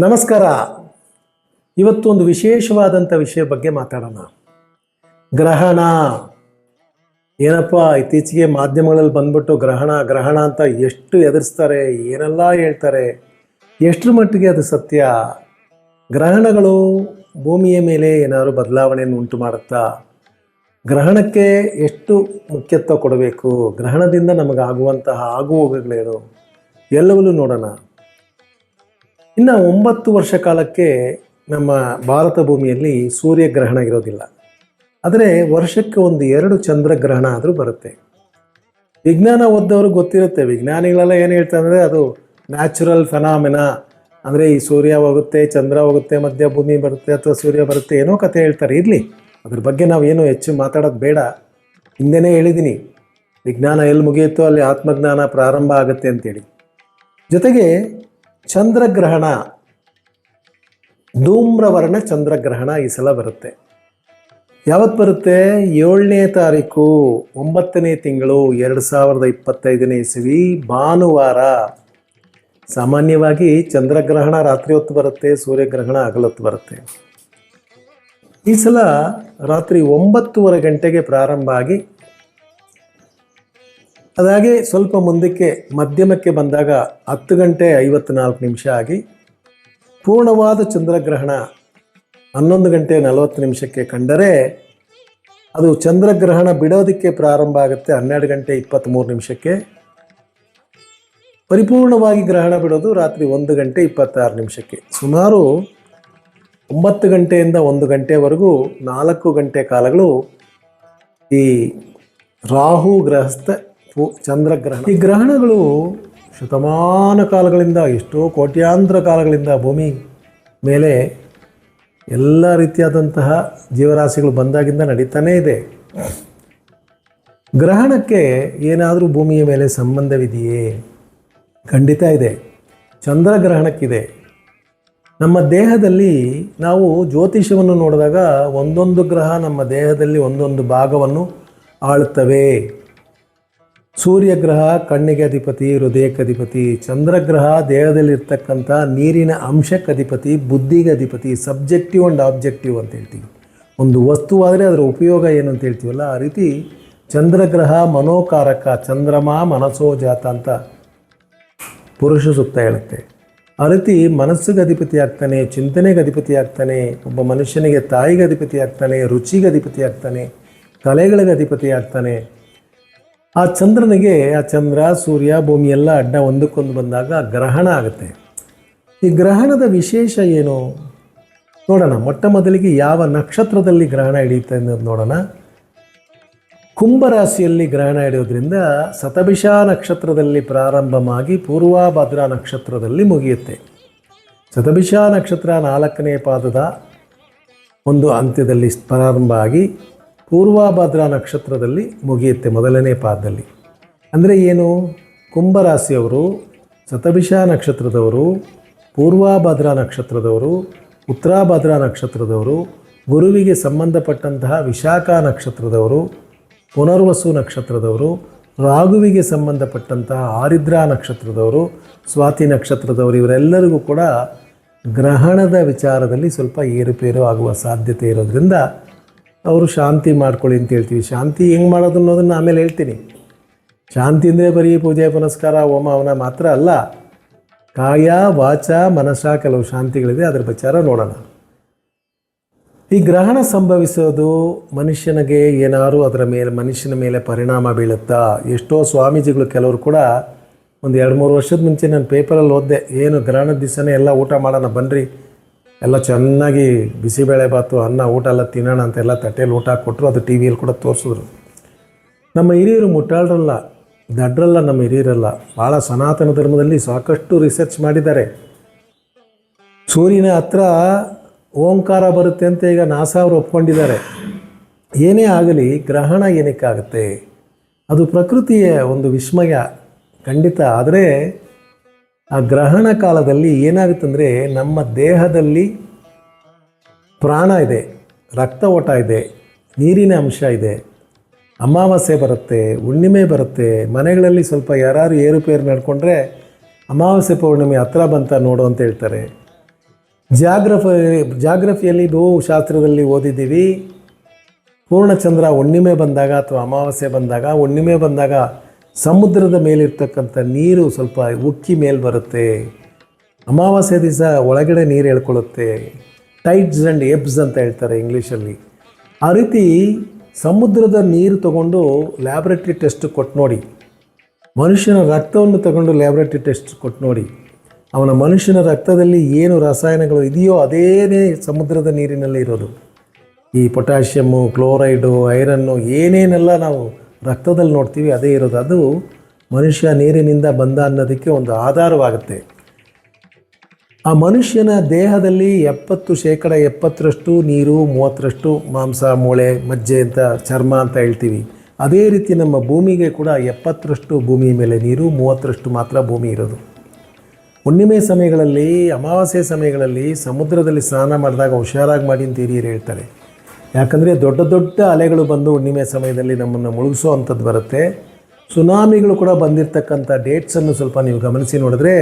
ನಮಸ್ಕಾರ. ಇವತ್ತು ಒಂದು ವಿಶೇಷವಾದಂಥ ವಿಷಯ ಬಗ್ಗೆ ಮಾತಾಡೋಣ. ಗ್ರಹಣ. ಏನಪ್ಪ, ಇತ್ತೀಚೆಗೆ ಮಾಧ್ಯಮಗಳಲ್ಲಿ ಬಂದ್ಬಿಟ್ಟು ಗ್ರಹಣ ಗ್ರಹಣ ಅಂತ ಎಷ್ಟು ಎದುರಿಸ್ತಾರೆ, ಏನೆಲ್ಲ ಹೇಳ್ತಾರೆ, ಎಷ್ಟರ ಮಟ್ಟಿಗೆ ಅದು ಸತ್ಯ? ಗ್ರಹಣಗಳು ಭೂಮಿಯ ಮೇಲೆ ಏನಾದರೂ ಬದಲಾವಣೆಯನ್ನು ಉಂಟು ಮಾಡುತ್ತಾ? ಗ್ರಹಣಕ್ಕೆ ಎಷ್ಟು ಮುಖ್ಯತ್ವ ಕೊಡಬೇಕು? ಗ್ರಹಣದಿಂದ ನಮಗಾಗುವಂತಹ ಆಗುಹೋಗುಗಳೇನು ಎಲ್ಲವನ್ನೂ ನೋಡೋಣ. ಇನ್ನು ಒಂಬತ್ತು ವರ್ಷ ಕಾಲಕ್ಕೆ ನಮ್ಮ ಭಾರತ ಭೂಮಿಯಲ್ಲಿ ಸೂರ್ಯಗ್ರಹಣ ಇರೋದಿಲ್ಲ. ಆದರೆ ವರ್ಷಕ್ಕೆ ಒಂದು ಎರಡು ಚಂದ್ರಗ್ರಹಣ ಆದರೂ ಬರುತ್ತೆ. ವಿಜ್ಞಾನ ಓದ್ದವ್ರಿಗೆ ಗೊತ್ತಿರುತ್ತೆ. ವಿಜ್ಞಾನಿಗಳೆಲ್ಲ ಏನು ಹೇಳ್ತಾರೆ ಅಂದರೆ ಅದು ನ್ಯಾಚುರಲ್ ಫೆನಾಮಿನ ಅಂದರೆ ಈ ಸೂರ್ಯ ಹೋಗುತ್ತೆ, ಚಂದ್ರ ಹೋಗುತ್ತೆ ಮಧ್ಯ ಭೂಮಿ ಬರುತ್ತೆ ಅಥವಾ ಸೂರ್ಯ ಬರುತ್ತೆ, ಏನೋ ಕತೆ ಹೇಳ್ತಾರೆ. ಇರಲಿ, ಅದ್ರ ಬಗ್ಗೆ ನಾವು ಏನು ಹೆಚ್ಚು ಮಾತಾಡೋದು ಬೇಡ. ಹಿಂದೆನೇ ಹೇಳಿದ್ದೀನಿ ವಿಜ್ಞಾನ ಎಲ್ಲಿ ಮುಗಿಯುತ್ತೋ ಅಲ್ಲಿ ಆತ್ಮಜ್ಞಾನ ಪ್ರಾರಂಭ ಆಗುತ್ತೆ ಅಂತೇಳಿ. ಜೊತೆಗೆ ಚಂದ್ರಗ್ರಹಣ. ಧೂಮ್ರವರ್ಣ ಚಂದ್ರಗ್ರಹಣ ಈ ಸಲ ಬರುತ್ತೆ. ಯಾವತ್ತು ಬರುತ್ತೆ? ಏಳನೇ ತಾರೀಕು, ಒಂಬತ್ತನೇ ತಿಂಗಳು, ಎರಡು ಸಾವಿರದ ಇಪ್ಪತ್ತೈದನೇ ಇಸವಿ, ಭಾನುವಾರ. ಸಾಮಾನ್ಯವಾಗಿ ಚಂದ್ರಗ್ರಹಣ ರಾತ್ರಿ ಹೊತ್ತು ಬರುತ್ತೆ, ಸೂರ್ಯಗ್ರಹಣ ಹಗಲೊತ್ತು ಬರುತ್ತೆ. ಈ ಸಲ ರಾತ್ರಿ ಒಂಬತ್ತುವರೆ ಗಂಟೆಗೆ ಪ್ರಾರಂಭ ಆಗಿ ಅದಾಗೆ ಸ್ವಲ್ಪ ಮುಂದಕ್ಕೆ ಮಧ್ಯಮಕ್ಕೆ ಬಂದಾಗ ಹತ್ತು ಗಂಟೆ ಐವತ್ನಾಲ್ಕು ನಿಮಿಷ ಆಗಿ ಪೂರ್ಣವಾದ ಚಂದ್ರಗ್ರಹಣ ಹನ್ನೊಂದು ಗಂಟೆ ನಲವತ್ತು ನಿಮಿಷಕ್ಕೆ ಕಂಡರೆ ಅದು ಚಂದ್ರಗ್ರಹಣ ಬಿಡೋದಕ್ಕೆ ಪ್ರಾರಂಭ ಆಗುತ್ತೆ ಹನ್ನೆರಡು ಗಂಟೆ ಇಪ್ಪತ್ತ್ಮೂರು ನಿಮಿಷಕ್ಕೆ. ಪರಿಪೂರ್ಣವಾಗಿ ಗ್ರಹಣ ಬಿಡೋದು ರಾತ್ರಿ ಒಂದು ಗಂಟೆ ಇಪ್ಪತ್ತಾರು ನಿಮಿಷಕ್ಕೆ. ಸುಮಾರು ಒಂಬತ್ತು ಗಂಟೆಯಿಂದ ಒಂದು ಗಂಟೆವರೆಗೂ ನಾಲ್ಕು ಗಂಟೆ ಕಾಲಗಳು ಈ ರಾಹು, ಗ್ರಹಸ್ಥ ಚಂದ್ರಗ್ರಹಣ. ಈ ಗ್ರಹಣಗಳು ಶತಮಾನ ಕಾಲಗಳಿಂದ ಎಷ್ಟೋ ಕೋಟ್ಯಾಂತರ ಕಾಲಗಳಿಂದ ಭೂಮಿ ಮೇಲೆ ಎಲ್ಲ ರೀತಿಯಾದಂತಹ ಜೀವರಾಶಿಗಳು ಬಂದಾಗಿಂದ ನಡೀತಾನೇ ಇದೆ. ಗ್ರಹಣಕ್ಕೆ ಏನಾದರೂ ಭೂಮಿಯ ಮೇಲೆ ಸಂಬಂಧವಿದೆಯೇ? ಖಂಡಿತ ಇದೆ. ಚಂದ್ರಗ್ರಹಣಕ್ಕಿದೆ. ನಮ್ಮ ದೇಹದಲ್ಲಿ ನಾವು ಜ್ಯೋತಿಷವನ್ನು ನೋಡಿದಾಗ ಒಂದೊಂದು ಗ್ರಹ ನಮ್ಮ ದೇಹದಲ್ಲಿ ಒಂದೊಂದು ಭಾಗವನ್ನು ಆಳುತ್ತವೆ. ಸೂರ್ಯಗ್ರಹ, ಕಣ್ಣಿಗೆ ಅಧಿಪತಿ, ಹೃದಯಕ್ಕೆ ಅಧಿಪತಿ, ಚಂದ್ರಗ್ರಹ, ದೇಹದಲ್ಲಿರ್ತಕ್ಕಂಥ ನೀರಿನ ಅಂಶಕ್ಕೆ ಅಧಿಪತಿ, ಬುದ್ಧಿಗೆ ಅಧಿಪತಿ, ಸಬ್ಜೆಕ್ಟಿವ್ ಆ್ಯಂಡ್ ಆಬ್ಜೆಕ್ಟಿವ್ ಅಂತ ಹೇಳ್ತೀವಿ. ಒಂದು ವಸ್ತುವಾದರೆ ಅದರ ಉಪಯೋಗ ಏನು ಅಂತ ಹೇಳ್ತೀವಲ್ಲ, ಆ ರೀತಿ ಚಂದ್ರಗ್ರಹ ಮನೋಕಾರಕ, ಚಂದ್ರಮ ಮನಸ್ಸೋ ಜಾತ ಅಂತ ಪುರುಷ ಸುತ್ತ ಹೇಳುತ್ತೆ. ಆ ರೀತಿ ಮನಸ್ಸಿಗೆ ಅಧಿಪತಿ ಆಗ್ತಾನೆ, ಚಿಂತನೆಗೆ ಅಧಿಪತಿ ಆಗ್ತಾನೆ, ಒಬ್ಬ ಮನುಷ್ಯನಿಗೆ ತಾಯಿಗೆ ಅಧಿಪತಿ ಆಗ್ತಾನೆ, ರುಚಿಗೆ ಅಧಿಪತಿ ಆಗ್ತಾನೆ ಕಲೆಗಳಿಗೆ ಅಧಿಪತಿ ಆಗ್ತಾನೆ ಆ ಚಂದ್ರನಿಗೆ, ಆ ಚಂದ್ರ, ಸೂರ್ಯ, ಭೂಮಿ ಎಲ್ಲ ಅಡ್ಡ ಒಂದಕ್ಕೊಂದು ಬಂದಾಗ ಗ್ರಹಣ ಆಗುತ್ತೆ. ಈ ಗ್ರಹಣದ ವಿಶೇಷ ಏನು? ನೋಡೋಣ, ಮೊಟ್ಟ ಮೊದಲಿಗೆ ಯಾವ ನಕ್ಷತ್ರದಲ್ಲಿ ಗ್ರಹಣ ಹಿಡಿಯುತ್ತೆ ಅನ್ನೋದು ನೋಡೋಣ. ಕುಂಭರಾಶಿಯಲ್ಲಿ ಗ್ರಹಣ ಹಿಡಿಯೋದ್ರಿಂದ ಸತಭಿಷ ನಕ್ಷತ್ರದಲ್ಲಿ ಪ್ರಾರಂಭವಾಗಿ ಪೂರ್ವಭದ್ರಾ ನಕ್ಷತ್ರದಲ್ಲಿ ಮುಗಿಯುತ್ತೆ. ಸತಭಿಷ ನಕ್ಷತ್ರ ನಾಲ್ಕನೇ ಪಾದದ ಒಂದು ಅಂತ್ಯದಲ್ಲಿ ಪ್ರಾರಂಭ ಆಗಿ ಪೂರ್ವಭದ್ರಾ ನಕ್ಷತ್ರದಲ್ಲಿ ಮುಗಿಯುತ್ತೆ ಮೊದಲನೇ ಪಾದದಲ್ಲಿ. ಅಂದರೆ ಏನು? ಕುಂಭರಾಶಿಯವರು, ಶತಭಿಷ ನಕ್ಷತ್ರದವರು, ಪೂರ್ವಾಭದ್ರಾ ನಕ್ಷತ್ರದವರು, ಉತ್ತರಾಭದ್ರಾ ನಕ್ಷತ್ರದವರು, ಗುರುವಿಗೆ ಸಂಬಂಧಪಟ್ಟಂತಹ ವಿಶಾಖ ನಕ್ಷತ್ರದವರು, ಪುನರ್ವಸು ನಕ್ಷತ್ರದವರು, ರಾಘುವಿಗೆ ಸಂಬಂಧಪಟ್ಟಂತಹ ಆರಿದ್ರಾ ನಕ್ಷತ್ರದವರು, ಸ್ವಾತಿ ನಕ್ಷತ್ರದವರು, ಇವರೆಲ್ಲರಿಗೂ ಕೂಡ ಗ್ರಹಣದ ವಿಚಾರದಲ್ಲಿ ಸ್ವಲ್ಪ ಏರುಪೇರು ಆಗುವ ಸಾಧ್ಯತೆ ಇರೋದ್ರಿಂದ ಅವರು ಶಾಂತಿ ಮಾಡ್ಕೊಳ್ಳಿ ಅಂತ ಹೇಳ್ತೀವಿ. ಶಾಂತಿ ಹೆಂಗೆ ಮಾಡೋದು ಅನ್ನೋದನ್ನು ಆಮೇಲೆ ಹೇಳ್ತೀನಿ. ಶಾಂತಿ ಅಂದರೆ ಬರೀ ಪೂಜೆ, ಪುನಸ್ಕಾರ, ಹೋಮ ಅವನ ಮಾತ್ರ ಅಲ್ಲ. ಕಾಯ, ವಾಚ, ಮನಸ ಕೆಲವು ಶಾಂತಿಗಳಿದೆ, ಅದರ ವಿಚಾರ ನೋಡೋಣ. ಈ ಗ್ರಹಣ ಸಂಭವಿಸೋದು ಮನುಷ್ಯನಿಗೆ ಏನಾದರೂ ಅದರ ಮೇಲೆ, ಮನುಷ್ಯನ ಮೇಲೆ ಪರಿಣಾಮ ಬೀಳುತ್ತಾ? ಎಷ್ಟೋ ಸ್ವಾಮೀಜಿಗಳು ಕೆಲವರು ಕೂಡ ಒಂದು ಎರಡು ಮೂರು ವರ್ಷದ ಮುಂಚೆ ನಾನು ಪೇಪರಲ್ಲಿ ಓದಿದೆ, ಏನು ಗ್ರಹಣದ ದಿವಸನೇ ಎಲ್ಲ ಊಟ ಮಾಡೋಣ ಬನ್ನಿರಿ ಎಲ್ಲ ಚೆನ್ನಾಗಿ ಬಿಸಿಬೇಳೆ ಬಾತು, ಅನ್ನ, ಊಟ ಎಲ್ಲ ತಿನ್ನೋಣ ಅಂತೆಲ್ಲ ತಟ್ಟೆಯಲ್ಲಿ ಊಟ ಕೊಟ್ಟರು ಅದು ಟಿ ವಿಯಲ್ಲಿ ಕೂಡ ತೋರಿಸಿದ್ರು. ನಮ್ಮ ಹಿರಿಯರು ಮುಟ್ಟಾಳರಲ್ಲ, ದಡ್ರಲ್ಲ ನಮ್ಮ ಹಿರಿಯರಲ್ಲ ಭಾಳ ಸನಾತನ ಧರ್ಮದಲ್ಲಿ ಸಾಕಷ್ಟು ರಿಸರ್ಚ್ ಮಾಡಿದ್ದಾರೆ. ಸೂರ್ಯನ ಹತ್ರ ಓಂಕಾರ ಬರುತ್ತೆ ಅಂತ ಈಗ ನಾಸಾ ಅವರು ಒಪ್ಕೊಂಡಿದ್ದಾರೆ. ಏನೇ ಆಗಲಿ ಗ್ರಹಣ ಏನಕ್ಕಾಗುತ್ತೆ? ಅದು ಪ್ರಕೃತಿಯ ಒಂದು ವಿಸ್ಮಯ, ಖಂಡಿತ. ಆದರೆ ಆ ಗ್ರಹಣ ಕಾಲದಲ್ಲಿ ಏನಾಗುತ್ತಂದರೆ ನಮ್ಮ ದೇಹದಲ್ಲಿ ಪ್ರಾಣ ಇದೆ ರಕ್ತ ಓಟ ಇದೆ, ನೀರಿನ ಅಂಶ ಇದೆ, ಅಮಾವಾಸ್ಯೆ ಬರುತ್ತೆ, ಹುಣ್ಣಿಮೆ ಬರುತ್ತೆ, ಮನೆಗಳಲ್ಲಿ ಸ್ವಲ್ಪ ಯಾರು ಏರುಪೇರು ನಡ್ಕೊಂಡ್ರೆ ಅಮಾವಾಸ್ಯೆ ಪೌರ್ಣಿಮೆ ಹತ್ರ ಬಂತ ನೋಡು ಅಂತ ಹೇಳ್ತಾರೆ. ಜಾಗ್ರಫ, ಜಾಗ್ರಫಿಯಲ್ಲಿ ಶಾಸ್ತ್ರದಲ್ಲಿ ಓದಿದ್ದೀವಿ. ಪೂರ್ಣಚಂದ್ರ ಹುಣ್ಣಿಮೆ ಬಂದಾಗ ಅಥವಾ ಅಮಾವಾಸ್ಯೆ ಬಂದಾಗ, ಹುಣ್ಣಿಮೆ ಬಂದಾಗ ಸಮುದ್ರದ ಮೇಲಿರ್ತಕ್ಕಂಥ ನೀರು ಸ್ವಲ್ಪ ಉಕ್ಕಿ ಮೇಲೆ ಬರುತ್ತೆ. ಅಮಾವಾಸ್ಯ ದಿವಸ ಒಳಗಡೆ ನೀರು ಹೇಳ್ಕೊಳ್ಳುತ್ತೆ. ಟೈಟ್ಸ್ ಆ್ಯಂಡ್ ಎಬ್ಸ್ ಅಂತ ಹೇಳ್ತಾರೆ ಇಂಗ್ಲೀಷಲ್ಲಿ. ಆ ರೀತಿ ಸಮುದ್ರದ ನೀರು ತಗೊಂಡು ಲ್ಯಾಬ್ರೆಟ್ರಿ ಟೆಸ್ಟ್ ಕೊಟ್ಟು ನೋಡಿ. ಮನುಷ್ಯನ ರಕ್ತವನ್ನು ತಗೊಂಡು ಲ್ಯಾಬ್ರೆಟ್ರಿ ಟೆಸ್ಟ್ ಕೊಟ್ಟು ನೋಡಿ. ಅವನ ಮನುಷ್ಯನ ರಕ್ತದಲ್ಲಿ ಏನು ರಸಾಯನಗಳು ಇದೆಯೋ ಅದೇನೇ ಸಮುದ್ರದ ನೀರಿನಲ್ಲಿ ಇರೋದು. ಈ ಪೊಟ್ಯಾಷಿಯಮ್ಮು, ಕ್ಲೋರೈಡು, ಐರನ್ನು ಏನೇನೆಲ್ಲ ನಾವು ರಕ್ತದಲ್ಲಿ ನೋಡ್ತೀವಿ, ಅದೇ ಇರೋದು. ಅದು ಮನುಷ್ಯ ನೀರಿನಿಂದ ಬಂದ ಅನ್ನೋದಕ್ಕೆ ಒಂದು ಆಧಾರವಾಗುತ್ತೆ. ಆ ಮನುಷ್ಯನ ದೇಹದಲ್ಲಿ ಎಪ್ಪತ್ತು ಶೇಕಡ ಎಪ್ಪತ್ತರಷ್ಟು ನೀರು, ಮೂವತ್ತರಷ್ಟು ಮಾಂಸ, ಮೂಳೆ, ಮಜ್ಜೆ ಅಂತ, ಚರ್ಮ ಅಂತ ಹೇಳ್ತೀವಿ. ಅದೇ ರೀತಿ ನಮ್ಮ ಭೂಮಿಗೆ ಕೂಡ ಎಪ್ಪತ್ತರಷ್ಟು ಭೂಮಿ ಮೇಲೆ ನೀರು, ಮೂವತ್ತರಷ್ಟು ಮಾತ್ರ ಭೂಮಿ ಇರೋದು. ಹುಣ್ಣಿಮೆ ಸಮಯಗಳಲ್ಲಿ, ಅಮಾವಾಸ್ಯೆ ಸಮಯಗಳಲ್ಲಿ ಸಮುದ್ರದಲ್ಲಿ ಸ್ನಾನ ಮಾಡಿದಾಗ ಹುಷಾರಾಗಿ ಮಾಡಿ ಅಂತ ಹಿರಿಯರು ಹೇಳ್ತಾರೆ. ಯಾಕಂದರೆ ದೊಡ್ಡ ದೊಡ್ಡ ಅಲೆಗಳು ಬಂದು ಹುಣ್ಣಿಮೆ ಸಮಯದಲ್ಲಿ ನಮ್ಮನ್ನು ಮುಳುಗಿಸೋ ಅಂಥದ್ದು ಬರುತ್ತೆ. ಸುನಾಮಿಗಳು ಕೂಡ ಬಂದಿರತಕ್ಕಂಥ ಡೇಟ್ಸನ್ನು ಸ್ವಲ್ಪ ನೀವು ಗಮನಿಸಿ ನೋಡಿದ್ರೆ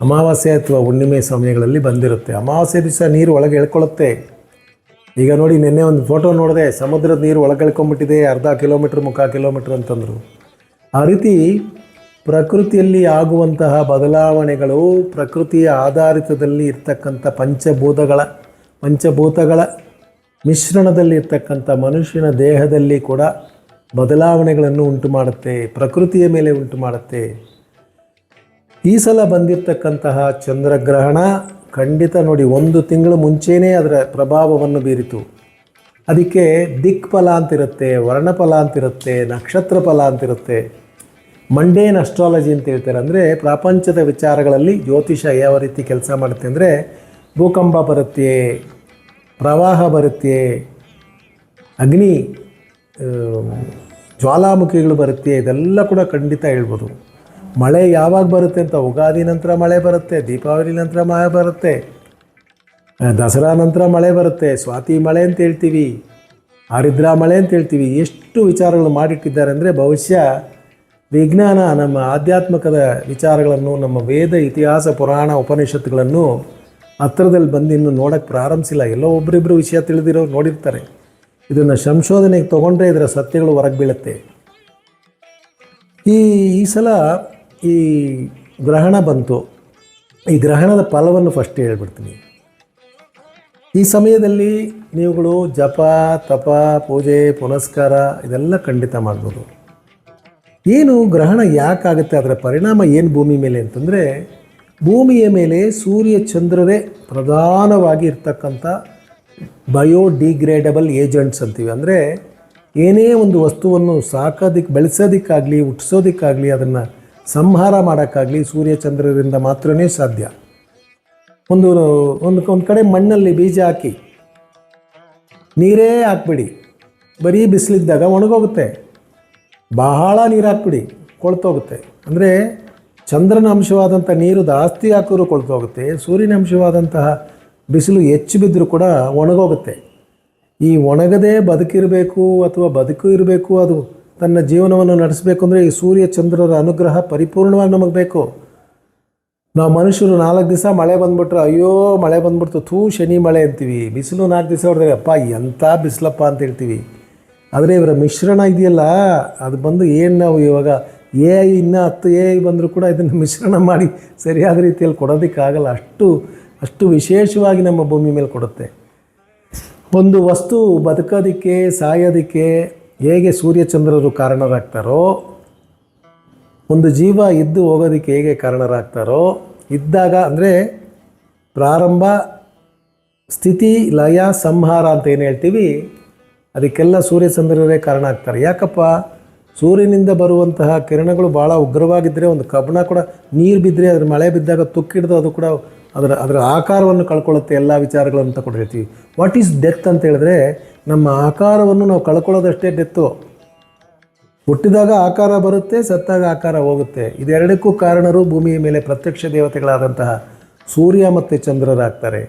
ಅಮಾವಾಸ್ಯೆ ಅಥವಾ ಹುಣ್ಣಿಮೆ ಸಮಯಗಳಲ್ಲಿ ಬಂದಿರುತ್ತೆ. ಅಮಾವಾಸ್ಯೆ ದಿವಸ ನೀರು ಒಳಗೆ ಎಳ್ಕೊಳ್ಳುತ್ತೆ ಈಗ ನೋಡಿ ನಿನ್ನೆ ಒಂದು ಫೋಟೋ ನೋಡಿದೆ, ಸಮುದ್ರದ ನೀರು ಒಳಗೆ ಎಳ್ಕೊಂಬಿಟ್ಟಿದೆ ಅರ್ಧ ಕಿಲೋಮೀಟ್ರ್ ಮುಖ ಕಿಲೋಮೀಟ್ರ್ ಅಂತಂದರು. ಆ ರೀತಿ ಪ್ರಕೃತಿಯಲ್ಲಿ ಆಗುವಂತಹ ಬದಲಾವಣೆಗಳು ಪ್ರಕೃತಿಯ ಆಧಾರಿತದಲ್ಲಿ ಇರ್ತಕ್ಕಂಥ ಪಂಚಭೂತಗಳ ಪಂಚಭೂತಗಳ ಮಿಶ್ರಣದಲ್ಲಿ ಇರ್ತಕ್ಕಂಥ ಮನುಷ್ಯನ ದೇಹದಲ್ಲಿ ಕೂಡ ಬದಲಾವಣೆಗಳನ್ನು ಉಂಟು ಮಾಡುತ್ತೆ ಪ್ರಕೃತಿಯ ಮೇಲೆ ಉಂಟು ಮಾಡುತ್ತೆ ಈ ಸಲ ಬಂದಿರತಕ್ಕಂತಹ ಚಂದ್ರಗ್ರಹಣ ಖಂಡಿತ ನೋಡಿ, ಒಂದು ತಿಂಗಳು ಮುಂಚೆಯೇ ಅದರ ಪ್ರಭಾವವನ್ನು ಬೀರಿತು. ಅದಕ್ಕೆ ದಿಕ್ಫಲ ಅಂತಿರುತ್ತೆ, ವರ್ಣಫಲ ಅಂತಿರುತ್ತೆ, ನಕ್ಷತ್ರ ಫಲ ಅಂತಿರುತ್ತೆ. ಮಂಡೇನ್ ಅಸ್ಟ್ರಾಲಜಿ ಅಂತ ಹೇಳ್ತಾರೆ. ಅಂದರೆ ಪ್ರಪಂಚದ ವಿಚಾರಗಳಲ್ಲಿ ಜ್ಯೋತಿಷ ಯಾವ ರೀತಿ ಕೆಲಸ ಮಾಡುತ್ತೆ ಅಂದರೆ ಭೂಕಂಪ ಬರುತ್ತೆ ಪ್ರವಾಹ ಬರುತ್ತೆ, ಅಗ್ನಿ ಜ್ವಾಲಾಮುಖಿಗಳು ಬರುತ್ತೆ, ಇದೆಲ್ಲ ಕೂಡ ಖಂಡಿತ ಹೇಳ್ಬೋದು. ಮಳೆ ಯಾವಾಗ ಬರುತ್ತೆ ಅಂತ ಉಗಾದಿ ನಂತರ ಮಳೆ ಬರುತ್ತೆ, ದೀಪಾವಳಿ ನಂತರ ಮಳೆ ಬರುತ್ತೆ ದಸರಾ ನಂತರ ಮಳೆ ಬರುತ್ತೆ, ಸ್ವಾತಿ ಮಳೆ ಅಂತ ಹೇಳ್ತೀವಿ, ಆರಿದ್ರಾ ಮಳೆ ಅಂತ ಹೇಳ್ತೀವಿ, ಎಷ್ಟು ವಿಚಾರಗಳು ಮಾಡಿಟ್ಟಿದ್ದಾರೆ ಅಂದರೆ ಭವಿಷ್ಯ ವಿಜ್ಞಾನ ನಮ್ಮ ಆಧ್ಯಾತ್ಮಿಕದ ವಿಚಾರಗಳನ್ನು, ನಮ್ಮ ವೇದ ಇತಿಹಾಸ ಪುರಾಣ ಉಪನಿಷತ್ತುಗಳನ್ನು ಹತ್ರದಲ್ಲಿ ಬಂದು ಇನ್ನು ನೋಡೋಕ್ಕೆ ಪ್ರಾರಂಭಿಸಿಲ್ಲ. ಎಲ್ಲೋ ಒಬ್ಬರಿಬ್ಬರು ವಿಷಯ ತಿಳಿದಿರೋರು ನೋಡಿರ್ತಾರೆ. ಇದನ್ನು ಸಂಶೋಧನೆಗೆ ತೊಗೊಂಡ್ರೆ ಇದರ ಸತ್ಯಗಳು ಹೊರಗೆ ಬೀಳುತ್ತೆ. ಈ ಈ ಸಲ ಈ ಗ್ರಹಣ ಬಂತು. ಈ ಗ್ರಹಣದ ಫಲವನ್ನು ಫಸ್ಟ್ ಹೇಳ್ಬಿಡ್ತೀನಿ. ಈ ಸಮಯದಲ್ಲಿ ನೀವುಗಳು ಜಪ, ತಪ, ಪೂಜೆ, ಪುನಸ್ಕಾರ ಇದೆಲ್ಲ ಖಂಡಿತ ಮಾಡ್ಬೋದು. ಏನು ಗ್ರಹಣ ಯಾಕಾಗುತ್ತೆ, ಅದರ ಪರಿಣಾಮ ಏನು ಭೂಮಿ ಮೇಲೆ ಅಂತಂದರೆ ಭೂಮಿಯ ಮೇಲೆ ಸೂರ್ಯ ಚಂದ್ರರೇ ಪ್ರಧಾನವಾಗಿ ಇರ್ತಕ್ಕಂಥ ಬಯೋಡಿಗ್ರೇಡಬಲ್ ಏಜೆಂಟ್ಸ್ ಅಂತೀವಿ. ಅಂದರೆ ಏನೇ ಒಂದು ವಸ್ತುವನ್ನು ಸಾಕೋದಕ್ಕೆ ಬೆಳೆಸೋದಕ್ಕಾಗಲಿ ಹುಟ್ಟಿಸೋದಕ್ಕಾಗಲಿ ಅದನ್ನು ಸಂಹಾರ ಮಾಡೋಕ್ಕಾಗಲಿ ಸೂರ್ಯ ಚಂದ್ರರಿಂದ ಮಾತ್ರನೇ ಸಾಧ್ಯ. ಒಂದು ಒಂದು ಒಂದು ಕಡೆ ಮಣ್ಣಲ್ಲಿ ಬೀಜ ಹಾಕಿ, ನೀರೇ ಹಾಕ್ಬಿಡಿ. ಬರೀ ಬಿಸಿಲಿದ್ದಾಗ ಒಣಗೋಗುತ್ತೆ. ಬಹಳ ನೀರು ಹಾಕ್ಬಿಡಿ, ಕೊಳ್ತೋಗುತ್ತೆ. ಅಂದರೆ ಚಂದ್ರನ ಅಂಶವಾದಂಥ ನೀರು ಜಾಸ್ತಿ ಹಾಕಿದ್ರು ಕೊಳ್ತೋಗುತ್ತೆ, ಸೂರ್ಯನ ಅಂಶವಾದಂತಹ ಬಿಸಿಲು ಹೆಚ್ಚು ಬಿದ್ದರೂ ಕೂಡ ಒಣಗೋಗುತ್ತೆ. ಈ ಒಣಗದೇ ಬದುಕಿರಬೇಕು ಅಥವಾ ಬದುಕು ಇರಬೇಕು, ಅದು ತನ್ನ ಜೀವನವನ್ನು ನಡೆಸಬೇಕು ಅಂದರೆ ಈ ಸೂರ್ಯ ಚಂದ್ರರ ಅನುಗ್ರಹ ಪರಿಪೂರ್ಣವಾಗಿ ನಮಗೆ ಬೇಕು. ನಾವು ಮನುಷ್ಯರು ನಾಲ್ಕು ದಿವಸ ಮಳೆ ಬಂದ್ಬಿಟ್ರೆ, ಅಯ್ಯೋ, ಮಳೆ ಬಂದ್ಬಿಡ್ತು ತೂ ಶನಿ ಮಳೆ ಅಂತೀವಿ. ಬಿಸಿಲು ನಾಲ್ಕು ದಿವಸ ಹೊಡೆದ್ರೆ, ಅಪ್ಪ, ಎಂಥ ಬಿಸಿಲಪ್ಪ ಅಂತ ಹೇಳ್ತೀವಿ. ಆದರೆ ಇವರ ಮಿಶ್ರಣ ಇದೆಯಲ್ಲ, ಅದು ಬಂದು ಏನು ನಾವು ಇವಾಗ ಎ ಐ ಇನ್ನೂ ಹತ್ತು ಎ ಐ ಬಂದರೂ ಕೂಡ ಇದನ್ನು ಮಿಶ್ರಣ ಮಾಡಿ ಸರಿಯಾದ ರೀತಿಯಲ್ಲಿ ಕೊಡೋದಕ್ಕಾಗಲ್ಲ. ಅಷ್ಟು ಅಷ್ಟು ವಿಶೇಷವಾಗಿ ನಮ್ಮ ಭೂಮಿ ಮೇಲೆ ಕೊಡುತ್ತೆ. ಒಂದು ವಸ್ತು ಬದುಕೋದಕ್ಕೆ, ಸಾಯೋದಕ್ಕೆ ಹೇಗೆ ಸೂರ್ಯಚಂದ್ರರು ಕಾರಣರಾಗ್ತಾರೋ, ಒಂದು ಜೀವ ಇದ್ದು ಹೋಗೋದಕ್ಕೆ ಹೇಗೆ ಕಾರಣರಾಗ್ತಾರೋ, ಇದ್ದಾಗ ಅಂದರೆ ಪ್ರಾರಂಭ, ಸ್ಥಿತಿ, ಲಯ, ಸಂಹಾರ ಅಂತ ಏನು ಹೇಳ್ತೀವಿ, ಅದಕ್ಕೆಲ್ಲ ಸೂರ್ಯಚಂದ್ರರೇ ಕಾರಣ ಆಗ್ತಾರೆ. ಯಾಕಪ್ಪ? ಸೂರ್ಯನಿಂದ ಬರುವಂತಹ ಕಿರಣಗಳು ಭಾಳ ಉಗ್ರವಾಗಿದ್ದರೆ ಒಂದು ಕಬ್ಬಣ ಕೂಡ ನೀರು ಬಿದ್ದರೆ ಅದ್ರ ಮಳೆ ಬಿದ್ದಾಗ ತುಕ್ಕಿಡ್ದು ಅದು ಕೂಡ ಅದರ ಅದರ ಆಕಾರವನ್ನು ಕಳ್ಕೊಳ್ಳುತ್ತೆ ಎಲ್ಲ ವಿಚಾರಗಳನ್ನು ಹೇಳ್ತೀವಿ. ವಾಟ್ ಈಸ್ ಡೆತ್ ಅಂತ ಹೇಳಿದ್ರೆ ನಮ್ಮ ಆಕಾರವನ್ನು ನಾವು ಕಳ್ಕೊಳ್ಳೋದಷ್ಟೇ ಡೆತ್ತು ಹುಟ್ಟಿದಾಗ ಆಕಾರ ಬರುತ್ತೆ, ಸತ್ತಾಗ ಆಕಾರ ಹೋಗುತ್ತೆ. ಇದೆರಡಕ್ಕೂ ಕಾರಣರು ಭೂಮಿಯ ಮೇಲೆ ಪ್ರತ್ಯಕ್ಷ ದೇವತೆಗಳಾದಂತಹ ಸೂರ್ಯ ಮತ್ತು ಚಂದ್ರರಾಗ್ತಾರೆ.